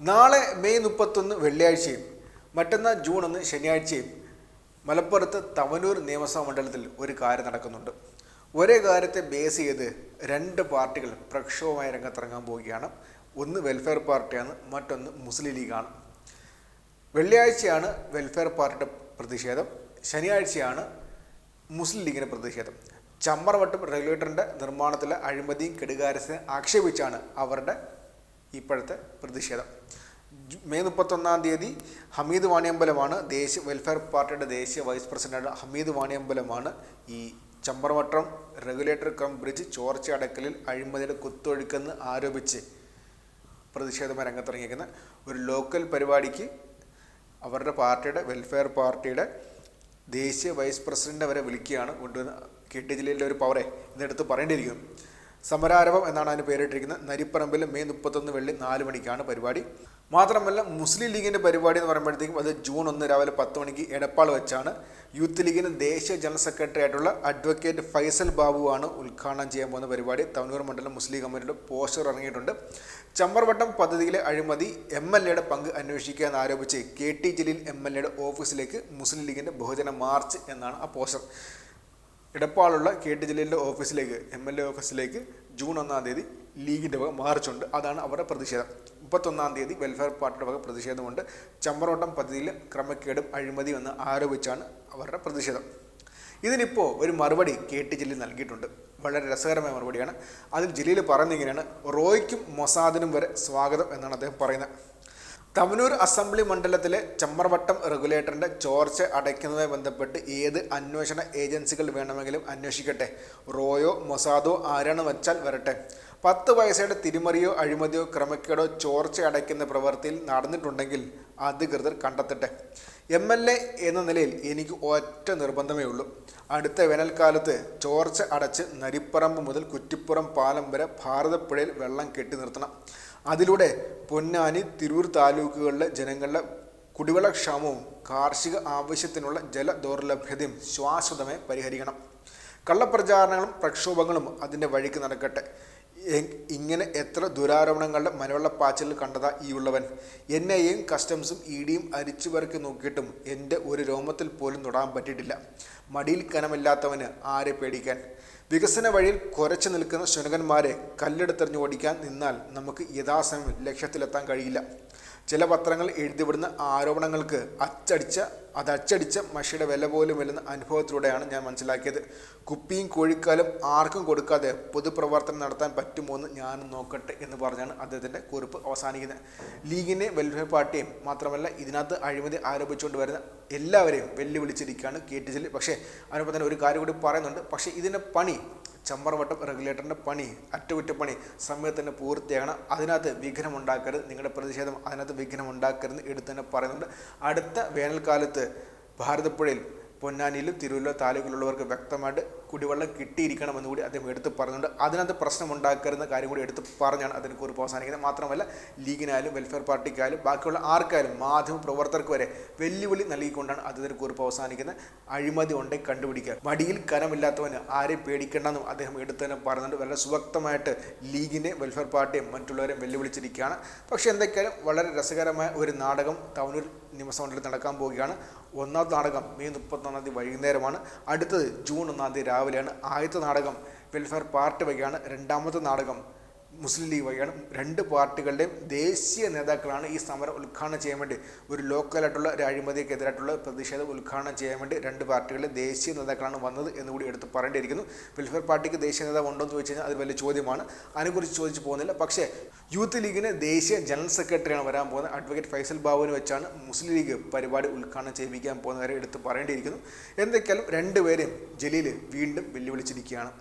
നാളെ മെയ് മുപ്പത്തൊന്ന് വെള്ളിയാഴ്ചയും മറ്റന്നാൾ ജൂൺ ഒന്ന് ശനിയാഴ്ചയും മലപ്പുറത്ത് തവനൂർ നിയമസഭാ മണ്ഡലത്തിൽ ഒരു കാര്യം നടക്കുന്നുണ്ട്. ഒരേ കാര്യത്തെ ബേസ് ചെയ്ത് രണ്ട് പാർട്ടികൾ പ്രക്ഷോഭമായി രംഗത്തിറങ്ങാൻ പോവുകയാണ്. ഒന്ന് വെൽഫെയർ പാർട്ടിയാണ് മറ്റൊന്ന് മുസ്ലിം ലീഗാണ്. വെള്ളിയാഴ്ചയാണ് വെൽഫെയർ പാർട്ടിയുടെ പ്രതിഷേധം. ശനിയാഴ്ചയാണ് മുസ്ലിം ലീഗിന്റെ പ്രതിഷേധം. ചമ്മറവട്ടം റെഗുലേറ്ററിന്റെ നിർമ്മാണത്തിലെ അഴിമതിയും കെടുകാരസിനെ ആക്ഷേപിച്ചാണ് അവരുടെ ഇപ്പോഴത്തെ പ്രതിഷേധം. മെയ് മുപ്പത്തൊന്നാം തീയതി ഹമീദ് വാണിയമ്പലമാണ് ദേശീയ വെൽഫെയർ പാർട്ടിയുടെ ദേശീയ വൈസ് പ്രസിഡന്റ് ഹമീദ് വാണിയമ്പലമാണ് ഈ ചമ്പർവട്ടം റെഗുലേറ്റർ കം ബ്രിഡ്ജ് ചോർച്ച അടക്കലിൽ അഴിമതിയുടെ കുത്തൊഴുക്കെന്ന് ആരോപിച്ച് പ്രതിഷേധമായി രംഗത്തിറങ്ങിയിരിക്കുന്ന ഒരു ലോക്കൽ പരിപാടിക്ക് അവരുടെ പാർട്ടിയുടെ വെൽഫെയർ പാർട്ടിയുടെ ദേശീയ വൈസ് പ്രസിഡന്റ് അവരെ വിളിക്കുകയാണ്. കൊണ്ടുവന്ന് കെ ടി ജില്ലയിലെ ഒരു പവറെ ഇതെടുത്ത് പറയേണ്ടിയിരിക്കുന്നു. സമരാരംഭം എന്നാണ് അതിന് പേരിട്ടിരിക്കുന്നത്. നരിപ്പറമ്പിൽ മെയ് മുപ്പത്തൊന്ന് വെള്ളി നാല് മണിക്കാണ് പരിപാടി. മാത്രമല്ല മുസ്ലിം ലീഗിന്റെ പരിപാടി എന്ന് പറയുമ്പോഴത്തേക്കും അത് ജൂൺ ഒന്ന് രാവിലെ പത്ത് മണിക്ക് എടപ്പാൾ വെച്ചാണ്. യൂത്ത് ലീഗിന് ദേശീയ ജനറൽ സെക്രട്ടറി ആയിട്ടുള്ള അഡ്വക്കേറ്റ് ഫൈസൽ ബാബുവാണ് ഉദ്ഘാടനം ചെയ്യാൻ പോകുന്ന പരിപാടി. തവനൂർ മണ്ഡലം മുസ്ലിം കമ്മിറ്റിയുടെ പോസ്റ്റർ ഇറങ്ങിയിട്ടുണ്ട്. ചമ്പർവട്ടം പദ്ധതിയിലെ അഴിമതി എം എൽ എയുടെ പങ്ക് അന്വേഷിക്കുക എന്നാരോപിച്ച് K T Jaleel M L എയുടെ ഓഫീസിലേക്ക് മുസ്ലിം ലീഗിന്റെ ബഹുജന മാർച്ച് എന്നാണ് ആ പോസ്റ്റർ. ഇടപ്പാളുള്ള കെ ടി ജലീലിന്റെ ഓഫീസിലേക്ക് എം എൽ എ ഓഫീസിലേക്ക് ജൂൺ ഒന്നാം തീയതി ലീഗിന്റെ വക മാർച്ചുണ്ട്. അതാണ് അവരുടെ പ്രതിഷേധം. മുപ്പത്തൊന്നാം തീയതി വെൽഫെയർ പാർട്ടിയുടെ വക പ്രതിഷേധമുണ്ട്. ചമ്പറോട്ടം പദ്ധതിയിൽ ക്രമക്കേടും അഴിമതിയും എന്ന് ആരോപിച്ചാണ് അവരുടെ പ്രതിഷേധം. ഇതിനിപ്പോൾ ഒരു മറുപടി കെ ടി ജലീൽ നൽകിയിട്ടുണ്ട്. വളരെ രസകരമായ മറുപടിയാണ്. അതിൽ ജലീൽ പറയുന്നിങ്ങനെയാണ് റോയ്ക്കും മൊസാദിനും വരെ സ്വാഗതം എന്നാണ് അദ്ദേഹം പറയുന്നത്. തവനൂർ അസംബ്ലി മണ്ഡലത്തിലെ ചമ്മർവട്ടം റെഗുലേറ്ററിന്റെ ചോർച്ച അടയ്ക്കുന്നതുമായി ബന്ധപ്പെട്ട് ഏത് അന്വേഷണ ഏജൻസികൾ വേണമെങ്കിലും അന്വേഷിക്കട്ടെ? റോയോ മൊസാദോ ആരാണ് വച്ചാൽ വരട്ടെ? പത്ത് പൈസയുടെ തിരിമറിയോ അഴിമതിയോ ക്രമക്കേടോ ചോർച്ച അടയ്ക്കുന്ന പ്രവൃത്തിയിൽ നടന്നിട്ടുണ്ടെങ്കിൽ അധികൃതർ കണ്ടെത്തട്ടെ. എം എൽ എ എന്ന നിലയിൽ എനിക്ക് ഒറ്റ നിർബന്ധമേ ഉള്ളൂ. അടുത്ത വേനൽക്കാലത്ത് ചോർച്ച അടച്ച് നരിപ്പറമ്പ് മുതൽ കുറ്റിപ്പുറം പാലം വരെ ഭാരതപ്പുഴയിൽ വെള്ളം കെട്ടി നിർത്തണം. അതിലൂടെ പൊന്നാനി തിരൂർ താലൂക്കുകളിലെ ജനങ്ങളുടെ കുടിവെള്ളക്ഷാമവും കാർഷിക ആവശ്യത്തിനുള്ള ജല ദൗർലഭ്യതയും ശ്വാശ്വതമായി പരിഹരിക്കണം. കള്ളപ്രചാരണങ്ങളും പ്രക്ഷോഭങ്ങളും അതിന്റെ വഴിക്ക് നടക്കട്ടെ. ഇങ്ങനെ എത്ര ദുരാരോപണങ്ങളുടെ മനവെള്ളപ്പാച്ചിൽ കണ്ടതാ ഈ ഉള്ളവൻ. എന്നെയും കസ്റ്റംസും ഇ ഡിയും അരിച്ചു പറക്കി നോക്കിയിട്ടും എന്റെ ഒരു രോമത്തിൽ പോലും തൊടാൻ പറ്റിയിട്ടില്ല. മടിയിൽ കനമില്ലാത്തവന് ആരെ പേടിക്കാൻ? വികസന വഴിയിൽ കുരച്ചു നിൽക്കുന്ന ശുനകന്മാരെ കല്ലെടുത്തെറിഞ്ഞ് ഓടിക്കാൻ നിന്നാൽ നമുക്ക് യഥാസമയം ലക്ഷ്യത്തിലെത്താൻ കഴിയില്ല. ചില പത്രങ്ങൾ എഴുതിവിടുന്ന ആരോപണങ്ങൾക്ക് അച്ചടിച്ച അത് അച്ചടിച്ച മഷിയുടെ വില പോലും വരുന്ന അനുഭവത്തിലൂടെയാണ് ഞാൻ മനസ്സിലാക്കിയത്. കുപ്പിയും കോഴിക്കാലും ആർക്കും കൊടുക്കാതെ പൊതുപ്രവർത്തനം നടത്താൻ പറ്റുമോ എന്ന് ഞാൻ നോക്കട്ടെ എന്ന് പറഞ്ഞാണ് അദ്ദേഹത്തിന്റെ കുറിപ്പ് അവസാനിക്കുന്നത്. ലീഗിനെ വെൽഫെയർ പാർട്ടിയും മാത്രമല്ല ഇതിനകത്ത് അഴിമതി ആരോപിച്ചുകൊണ്ട് വരുന്ന എല്ലാവരെയും വെല്ലുവിളിച്ചിരിക്കുകയാണ് കെ ടി ജലീൽ. പക്ഷേ അതിനൊപ്പം തന്നെ ഒരു കാര്യം കൂടി പറയുന്നുണ്ട്. പക്ഷേ ഇതിന്റെ പണി ചമ്മർവട്ടം റെഗുലേറ്ററിന്റെ പണി അറ്റകുറ്റപ്പണി സമയത്ത് തന്നെ പൂർത്തിയാകണം. അതിനകത്ത് വിഘ്നം ഉണ്ടാക്കരുത് നിങ്ങളുടെ പ്രതിഷേധം അതിനകത്ത് വിഘ്നം ഉണ്ടാക്കരുത് എടുത്ത് തന്നെ പറയുന്നുണ്ട്. അടുത്ത വേനൽക്കാലത്ത് ഭാരതപ്പുഴയിൽ പൊന്നാനിയിലും തിരൂരിലോ താലൂക്കിലുള്ളവർക്ക് വ്യക്തമായിട്ട് കുടിവെള്ളം കിട്ടിയിരിക്കണമെന്ന് കൂടി അദ്ദേഹം എടുത്ത് പറഞ്ഞുകൊണ്ട് അതിനകത്ത് പ്രശ്നമുണ്ടാക്കരുന്ന കാര്യം കൂടി എടുത്ത് പറഞ്ഞാണ് അതിന് കുറിപ്പ് അവസാനിക്കുന്നത്. മാത്രമല്ല ലീഗിനായാലും വെൽഫെയർ പാർട്ടിക്കായാലും ബാക്കിയുള്ള ആർക്കായാലും മാധ്യമ പ്രവർത്തകർക്ക് വരെ വെല്ലുവിളി നൽകിക്കൊണ്ടാണ് അദ്ദേഹത്തിന് കുറിപ്പ് അവസാനിക്കുന്നത്. അഴിമതി ഉണ്ടെങ്കിൽ കണ്ടുപിടിക്കുക. മടിയിൽ കനമില്ലാത്തവന് ആരെയും പേടിക്കേണ്ടെന്നും അദ്ദേഹം എടുത്ത് തന്നെ പറയുന്നുണ്ട് വളരെ സുവക്തമായിട്ട് ലീഗിനെ വെൽഫെയർ പാർട്ടിയും മറ്റുള്ളവരെയും വെല്ലുവിളിച്ചിരിക്കുകയാണ്. പക്ഷേ എന്തൊക്കെയാലും വളരെ രസകരമായ ഒരു നാടകം തവനൂർ നിയമസഭയിൽ നടക്കാൻ പോവുകയാണ്. ഒന്നാമത്തെ നാടകം മെയ് മുപ്പത്തൊന്നാം തീയതി വൈകുന്നേരമാണ്. അടുത്തത് ജൂൺ ഒന്നാം തീയതി രാവിലെയാണ്. ആദ്യത്തെ നാടകം വെൽഫെയർ പാർട്ടി വഴിയാണ് രണ്ടാമത്തെ നാടകം മുസ്ലിം ലീഗ് വഴിയാണ് രണ്ട് പാർട്ടികളുടെയും ദേശീയ നേതാക്കളാണ് ഈ സമരം ഉദ്ഘാടനം ചെയ്യാൻ വേണ്ടി. ഒരു ലോക്കലായിട്ടുള്ള ഒരു അഴിമതിക്കെതിരായിട്ടുള്ള പ്രതിഷേധം ഉദ്ഘാടനം ചെയ്യാൻ വേണ്ടി രണ്ട് പാർട്ടികളുടെ ദേശീയ നേതാക്കളാണ് വന്നത് എന്നുകൂടി എടുത്ത് പറയേണ്ടിയിരിക്കുന്നു. വെൽഫെയർ പാർട്ടിക്ക് ദേശീയ നേതാവ് ഉണ്ടോ എന്ന് ചോദിച്ചു കഴിഞ്ഞാൽ അത് വലിയ ചോദ്യമാണ്. അതിനെക്കുറിച്ച് ചോദിച്ചു പോകുന്നില്ല. പക്ഷേ യൂത്ത് ലീഗിന് ദേശീയ ജനറൽ സെക്രട്ടറിയാണ് വരാൻ പോകുന്നത്. അഡ്വക്കേറ്റ് ഫൈസൽ ബാബുവിന് വെച്ചാണ് മുസ്ലിം ലീഗ് പരിപാടി ഉദ്ഘാടനം ചെയ്യിപ്പിക്കാൻ പോകുന്ന കാര്യം എടുത്ത് പറയേണ്ടിയിരിക്കുന്നു. എന്തൊക്കെയാലും രണ്ടുപേരെയും ജലീൽ വീണ്ടും വെല്ലുവിളിച്ചിരിക്കുകയാണ്.